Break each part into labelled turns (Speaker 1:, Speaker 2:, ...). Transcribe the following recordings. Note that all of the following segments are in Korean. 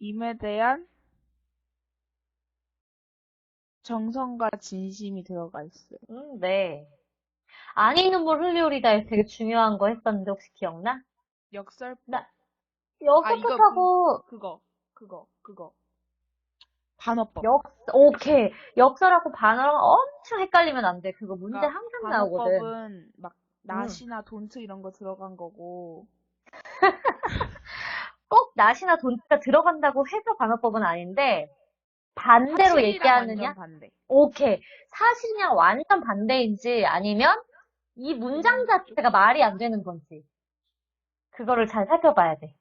Speaker 1: 임에 대한 정성과 진심이 들어가 있어요.
Speaker 2: 음, 네. 아니 눈물 흘리오리다에 되게 중요한 거 했었는데 혹시 기억나?
Speaker 1: 역설
Speaker 2: 나
Speaker 1: 이거
Speaker 2: 역설법하고
Speaker 1: 그거 그거 그거 반어법.
Speaker 2: 역 오케이 역설하고 반어랑 엄청 헷갈리면 안 돼. 그거 문제
Speaker 1: 그러니까
Speaker 2: 항상 나오거든.
Speaker 1: 반어법은 막 낫이나 돈트 이런 거 들어간 거고
Speaker 2: 꼭 낫이나 돈가 들어간다고 해서 반어법은 아닌데 반대로 얘기하느냐?
Speaker 1: 반대.
Speaker 2: 오케이. 사실이랑 완전 반대인지 아니면 이 문장 자체가 말이 안 되는 건지. 그거를 잘 살펴봐야 돼.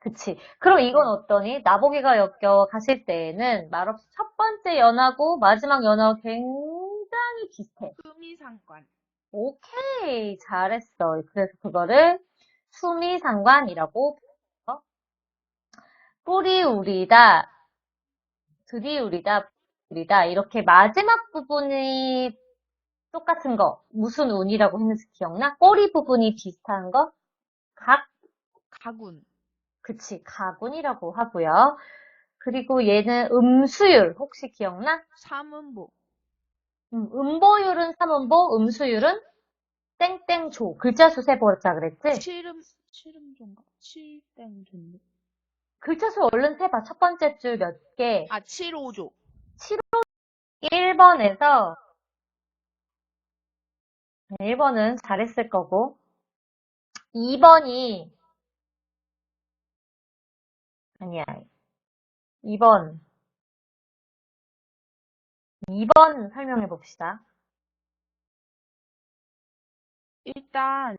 Speaker 2: 그치. 그럼 이건 어떠니? 나보기가 엮여 가실 때에는 말없이 첫 번째 연하고 마지막 연하고 굉장히 비슷해.
Speaker 1: 수미상관.
Speaker 2: 오케이. 잘했어. 그래서 그거를 수미상관이라고. 뿌리 우리다. 들이 우리다. 우리다. 이렇게 마지막 부분이 똑같은 거. 무슨 운이라고 했는지 기억나? 꼬리 부분이 비슷한 거? 각
Speaker 1: 가군.
Speaker 2: 그치, 가군이라고 하고요. 그리고 얘는 음수율, 혹시 기억나?
Speaker 1: 삼음보.
Speaker 2: 음, 음보율은 3음보, 음수율은 땡땡조. 글자 수 세보자 그랬지?
Speaker 1: 칠음 칠음조인가? 칠땡조인데.
Speaker 2: 글자 수 얼른 세봐. 첫 번째 줄 몇 개?
Speaker 1: 아 칠오조.
Speaker 2: 1번에서 1번은 잘했을 거고 2번이 아니야 2번 2번 설명해 봅시다.
Speaker 1: 일단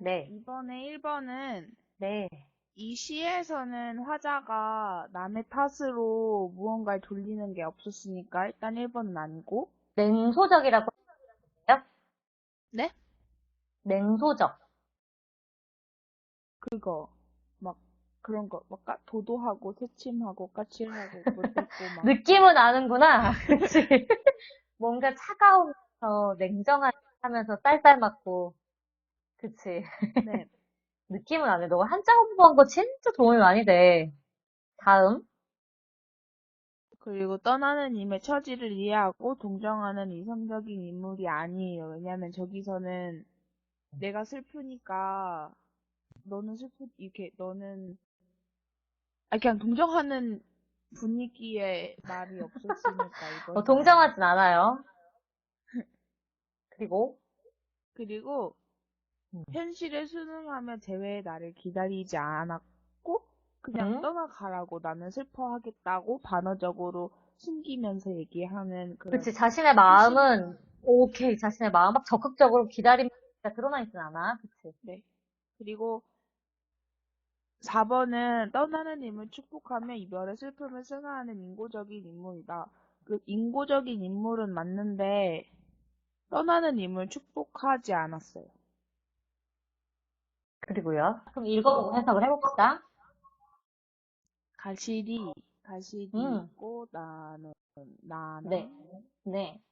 Speaker 2: 네,
Speaker 1: 이번에 1번은
Speaker 2: 네,
Speaker 1: 이 시에서는 화자가 남의 탓으로 무언가를 돌리는 게 없었으니까 일단 1번은 아니고
Speaker 2: 냉소적이라고 해요?
Speaker 1: 네?
Speaker 2: 냉소적.
Speaker 1: 그거 막 그런 거 막 도도하고 새침하고 까칠하고 물 뺏고 막
Speaker 2: 느낌은 아는구나. 그치? 뭔가 차가우면서 냉정하면서 쌀쌀 맞고. 그치?
Speaker 1: 네.
Speaker 2: 느낌은 안 해. 너가 한자 공부한 거 진짜 도움이 많이 돼. 다음.
Speaker 1: 그리고 떠나는 임의 처지를 이해하고 동정하는 이성적인 인물이 아니에요. 왜냐면 저기서는 내가 슬프니까 너는 슬프 이렇게 너는 아 그냥 동정하는 분위기의 말이 없었으니까
Speaker 2: 어, 동정하진 않아요. 그리고,
Speaker 1: 그리고
Speaker 2: 음.
Speaker 1: 현실에 순응하며 재회의 날을 기다리지 않았고 그냥
Speaker 2: 음?
Speaker 1: 떠나가라고 나는 슬퍼하겠다고 반어적으로 숨기면서 얘기하는 그런
Speaker 2: 그치. 자신의 마음은, 오케이. 자신의 마음 막 적극적으로 기다리면서 드러나 있진 않아. 그치.
Speaker 1: 네. 그리고 4번은 떠나는 님을 축복하며 이별의 슬픔을 승화하는 인고적인 인물이다. 그 인고적인 인물은 맞는데 떠나는 님을 축복하지 않았어요.
Speaker 2: 그리고요. 그럼 읽어보고 해석을 해봅시다.
Speaker 1: 가실이 가실이
Speaker 2: 음.
Speaker 1: 있고 나는 나는
Speaker 2: 네. 네.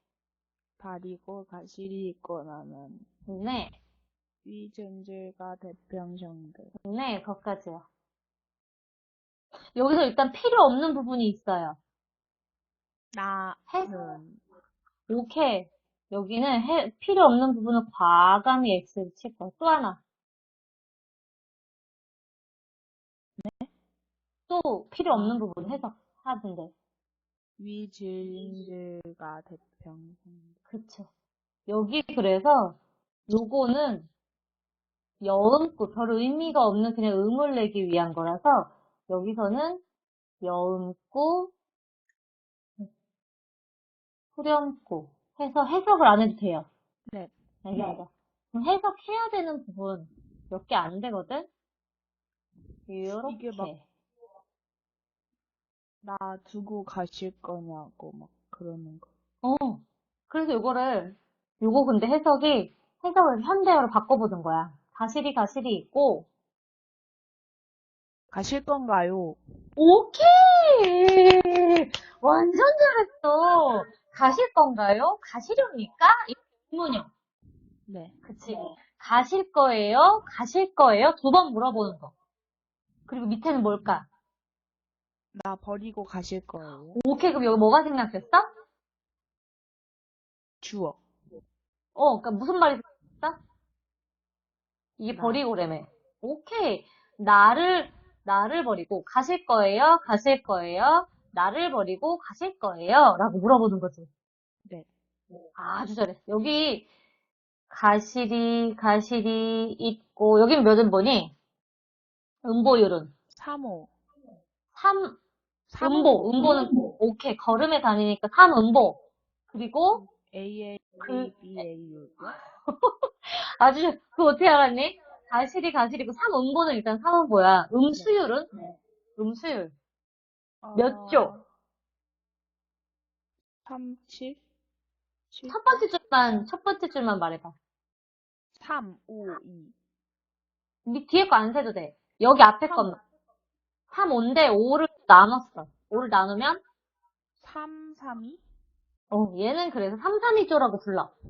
Speaker 1: 달이고 가실이 있고 나는
Speaker 2: 네.
Speaker 1: 위전질과 대평정들
Speaker 2: 네. 거기까지요. 여기서 일단 필요 없는 부분이 있어요.
Speaker 1: 나는
Speaker 2: 오케이. 여기는 해- 필요 없는 부분은 과감히 X를 칠 거야. 또 하나. 또 필요 없는 부분 해석하던데.
Speaker 1: 위질질과 대평정들
Speaker 2: 그쵸. 여기 그래서 요거는 여음구, 별 의미가 없는 그냥 음을 내기 위한 거라서 여기서는 여음구, 후렴구 해서 해석을 안 해도 돼요.
Speaker 1: 네.
Speaker 2: 알겠어. 그럼 해석해야 되는 부분 몇 개 안 되거든? 요렇게.
Speaker 1: 이게 막 나 두고 가실 거냐고 막 그러는 거.
Speaker 2: 어. 그래서 요거를, 요거 근데 해석이, 해석을 현대어로 바꿔보는 거야. 가실이 가실이 있고,
Speaker 1: 가실 건가요?
Speaker 2: 오케이! 완전 잘했어. 가실 건가요? 가시렵니까? 이 질문이요.
Speaker 1: 네.
Speaker 2: 그치. 가실 거예요? 가실 거예요? 두 번 물어보는 거. 그리고 밑에는 뭘까?
Speaker 1: 나 버리고 가실 거예요.
Speaker 2: 오케이, 그럼 여기 뭐가 생략됐어?
Speaker 1: 주어.
Speaker 2: 어, 그러니까 무슨 말이 생략됐어? 이게
Speaker 1: 나.
Speaker 2: 버리고래매. 오케이. 나를, 나를 버리고 가실 거예요? 가실 거예요? 나를 버리고 가실 거예요? 라고 물어보는 거지.
Speaker 1: 네.
Speaker 2: 아주 잘했어. 여기 가실이, 가실이 있고, 여긴 몇은 뭐니? 음보율은?
Speaker 1: 3호.
Speaker 2: 3,
Speaker 1: 3호.
Speaker 2: 음보, 음보는 오케이. 걸음에 다니니까 3음보. 그리고
Speaker 1: A, A,
Speaker 2: 그-
Speaker 1: B, A, U.
Speaker 2: 아주 그거 어떻게 알았니? 가실이 가실이고 3음보는 일단 3음보야. 음수율은? 음수율. 몇 조?
Speaker 1: 3, 7? 7?
Speaker 2: 첫 번째 줄만, 첫 번째 줄만 말해봐.
Speaker 1: 3, 5, 2.
Speaker 2: 밑 뒤에 거 안 세도 돼. 여기 앞에
Speaker 1: 삼.
Speaker 2: 것만. 3, 5인데 5를 나눴어. 5를 나누면
Speaker 1: 3, 3, 2?
Speaker 2: 어, 얘는 그래서 3, 3, 2조라고 불러.